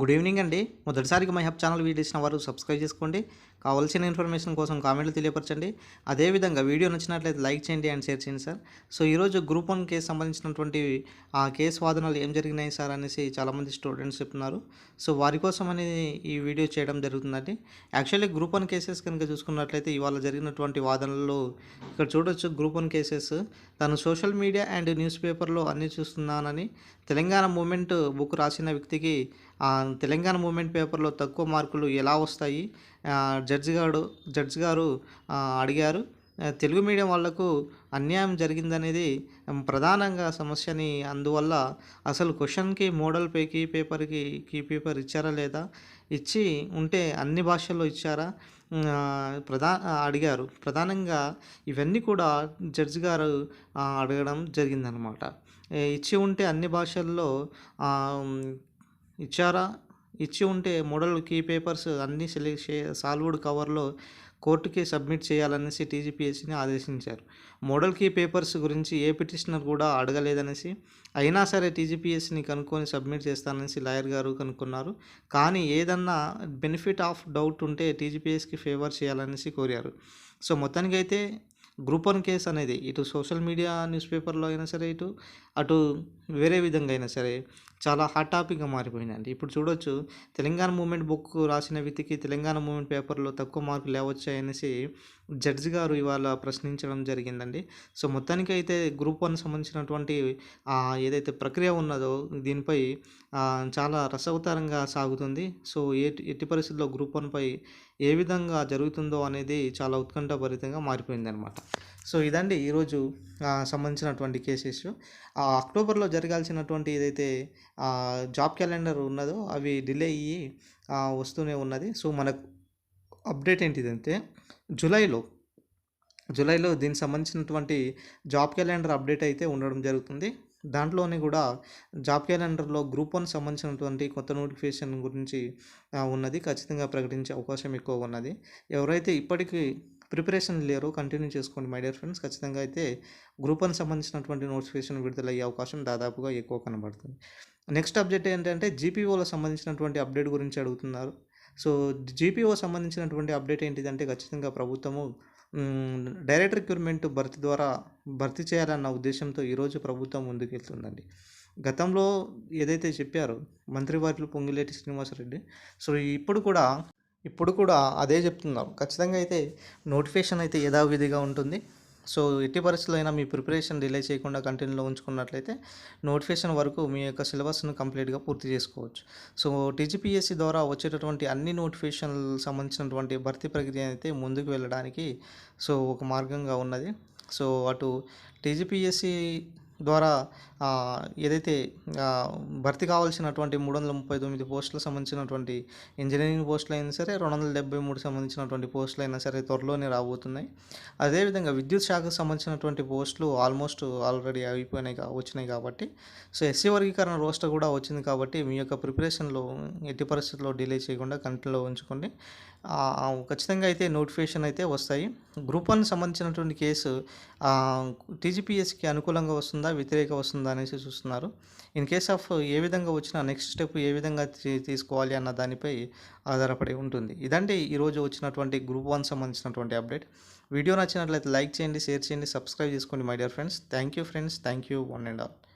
Good evening అండి. మొదటిసారిగా my hub channel video ఇచ్చిన వారు సబ్స్క్రైబ్ చేసుకోండి. కావాల్సిన ఇన్ఫర్మేషన్ కోసం కామెంట్లు తెలియపరచండి. అదేవిధంగా వీడియో నచ్చినట్లయితే లైక్ చేయండి అండ్ షేర్ చేయండి సార్. సో ఈరోజు గ్రూప్ వన్ కేసు సంబంధించినటువంటి ఆ కేసు వాదనలు ఏం జరిగినాయి సార్ అనేసి చాలామంది స్టూడెంట్స్ చెప్తున్నారు. సో వారి కోసం అనేది ఈ వీడియో చేయడం జరుగుతుందండి. యాక్చువల్లీ గ్రూప్ వన్ కేసెస్ కనుక చూసుకున్నట్లయితే ఇవాళ జరిగినటువంటి వాదనల్లో ఇక్కడ చూడొచ్చు గ్రూప్ వన్ కేసెస్. తను సోషల్ మీడియా అండ్ న్యూస్ పేపర్లో అన్నీ చూస్తున్నానని తెలంగాణ మూమెంట్ బుక్ రాసిన వ్యక్తికి తెలంగాణ మూమెంట్ పేపర్లో తక్కువ మార్కులు ఎలా వస్తాయి? జడ్జి గారు జడ్జి గారు అడిగారు. తెలుగు మీడియం వాళ్ళకు అన్యాయం జరిగిందనేది ప్రధానంగా సమస్యని అందువల్ల అసలు క్వశ్చన్కి మోడల్ పే కీ పేపర్కి కీ పేపర్ ఇచ్చారా లేదా? ఇచ్చి ఉంటే అన్ని భాషల్లో ఇచ్చారా? ప్రధా అడిగారు. ప్రధానంగా ఇవన్నీ కూడా జడ్జి గారు అడగడం జరిగిందనమాట ఇచ్చి ఉంటే అన్ని భాషల్లో ఇచ్చారా? ఇచ్చి ఉంటే మోడల్ కీ పేపర్స్ అన్నీ సెలెక్ట్ సాల్వ్డ్ కవర్లో కోర్టుకి సబ్మిట్ చేయాలనేసి టీజీపీఎస్సీని ఆదేశించారు. మోడల్ కీ పేపర్స్ గురించి ఏ పిటిషనర్ కూడా అడగలేదనేసి అయినా సరే టీజీపీఎస్సీని కనుక్కొని సబ్మిట్ చేస్తాననేసి లాయర్ గారు కనుక్కున్నారు. కానీ ఏదన్నా బెనిఫిట్ ఆఫ్ డౌట్ ఉంటే టీజీపీఎస్కి ఫేవర్ చేయాలనేసి కోరారు. సో మొత్తానికి అయితే గ్రూప్ వన్ కేసు అనేది ఇటు సోషల్ మీడియా న్యూస్ పేపర్లో అయినా సరే ఇటు అటు వేరే విధంగా అయినా సరే చాలా హాట్ టాపిక్గా మారిపోయిందండి. ఇప్పుడు చూడొచ్చు తెలంగాణ మూమెంట్ బుక్ రాసిన వ్యక్తికి తెలంగాణ మూమెంట్ పేపర్లో తక్కువ మార్కులు లేవచ్చాయనేసి జడ్జి గారు ఇవాళ ప్రశ్నించడం జరిగిందండి. సో మొత్తానికి అయితే గ్రూప్ వన్ సంబంధించినటువంటి ఏదైతే ప్రక్రియ ఉన్నదో దీనిపై చాలా రసవతరంగా సాగుతుంది. సో ఏ ఎట్టి పరిస్థితుల్లో గ్రూప్ వన్పై ఏ విధంగా జరుగుతుందో అనేది చాలా ఉత్కంఠభరితంగా మారిపోయిందనమాట సో ఇదండి ఈరోజు సంబంధించినటువంటి కేసెస్. ఆ, అక్టోబర్లో జరగాల్సినటువంటి ఏదైతే జాబ్ క్యాలెండర్ ఉన్నదో అవి డిలే అయ్యి వస్తూనే ఉన్నది. సో మనకు అప్డేట్ ఏంటిదంటే జూలైలో జూలైలో దీనికి సంబంధించినటువంటి జాబ్ క్యాలెండర్ అప్డేట్ అయితే ఉండడం జరుగుతుంది. దాంట్లోనే కూడా జాబ్ క్యాలెండర్లో గ్రూప్ వన్ సంబంధించినటువంటి కొత్త నోటిఫికేషన్ గురించి ఉన్నది. ఖచ్చితంగా ప్రకటించే అవకాశం ఎక్కువ ఉన్నది. ఎవరైతే ఇప్పటికీ ప్రిపరేషన్ లేరు. కంటిన్యూ చేసుకోండి మై డియర్ ఫ్రెండ్స్. ఖచ్చితంగా అయితే గ్రూప్ వన్ సంబంధించినటువంటి నోటిఫికేషన్ విడుదలయ్యే అవకాశం దాదాపుగా ఎక్కువ కనబడుతుంది. నెక్స్ట్ అప్డేట్ ఏంటంటే జీపీఓలో సంబంధించినటువంటి అప్డేట్ గురించి అడుగుతున్నారు. సో జీపీఓ సంబంధించినటువంటి అప్డేట్ ఏంటిదంటే ఖచ్చితంగా ప్రభుత్వము డైరెక్ట్ రిక్రూట్మెంట్ భర్తీ ద్వారా భర్తీ చేయాలన్న ఉద్దేశంతో ఈరోజు ప్రభుత్వం ముందుకెళ్తుందండి. గతంలో ఏదైతే చెప్పారో మంత్రివర్యులు పొంగిలేటి శ్రీనివాసరెడ్డి సో ఇప్పుడు కూడా ఇప్పుడు కూడా అదే చెప్తున్నాం ఖచ్చితంగా అయితే నోటిఫికేషన్ అయితే యథావిధిగా ఉంటుంది. సో ఎట్టి పరిస్థితుల్లో అయినా మీ ప్రిపరేషన్ డిలే చేయకుండా కంటిన్యూలో ఉంచుకున్నట్లయితే నోటిఫికేషన్ వరకు మీ యొక్క సిలబస్ను కంప్లీట్గా పూర్తి చేసుకోవచ్చు. సో టీజీపీఎస్సీ ద్వారా వచ్చేటటువంటి అన్ని నోటిఫికేషన్ సంబంధించినటువంటి భర్తీ ప్రక్రియ అయితే ముందుకు వెళ్ళడానికి సో ఒక మార్గంగా ఉన్నది. సో అటు టీజీపీఎస్సీ ద్వారా ఏదైతే భర్తీ కావాల్సినటువంటి మూడు వందల ముప్పై తొమ్మిది పోస్టులకు సంబంధించినటువంటి ఇంజనీరింగ్ పోస్టులు అయినా సరే రెండు వందల డెబ్బై మూడు సంబంధించినటువంటి పోస్టులు అయినా సరే త్వరలోనే రాబోతున్నాయి. అదేవిధంగా విద్యుత్ శాఖకు సంబంధించినటువంటి పోస్టులు ఆల్మోస్ట్ ఆల్రెడీ అయిపోయినాయి కా- వచ్చినాయి కాబట్టి సో ఎస్సీ వర్గీకరణ రోస్టర్ కూడా వచ్చింది కాబట్టి మీ యొక్క ప్రిపరేషన్లో ఎట్టి పరిస్థితుల్లో డిలే చేయకుండా కంటిన్యూలో ఉంచుకోండి. ఖచ్చితంగా అయితే నోటిఫికేషన్ అయితే వస్తాయి. గ్రూప్ వన్ సంబంధించినటువంటి కేసు టీజీపీఎస్కి అనుకూలంగా వస్తుందా వ్యతిరేక వస్తుందా అనేసి చూస్తున్నారు. ఇన్ కేస్ ఆఫ్ ఏ విధంగా వచ్చినా నెక్స్ట్ స్టెప్ ఏ విధంగా తీ- తీసుకోవాలి అన్న దానిపై ఆధారపడి ఉంటుంది. ఇదంటే ఈరోజు వచ్చినటువంటి గ్రూప్ వన్ సంబంధించినటువంటి అప్డేట్ వీడియో నచ్చినట్లయితే లైక్ చేయండి షేర్ చేయండి సబ్స్క్రైబ్ చేసుకోండి my dear friends thank you friends thank you one and all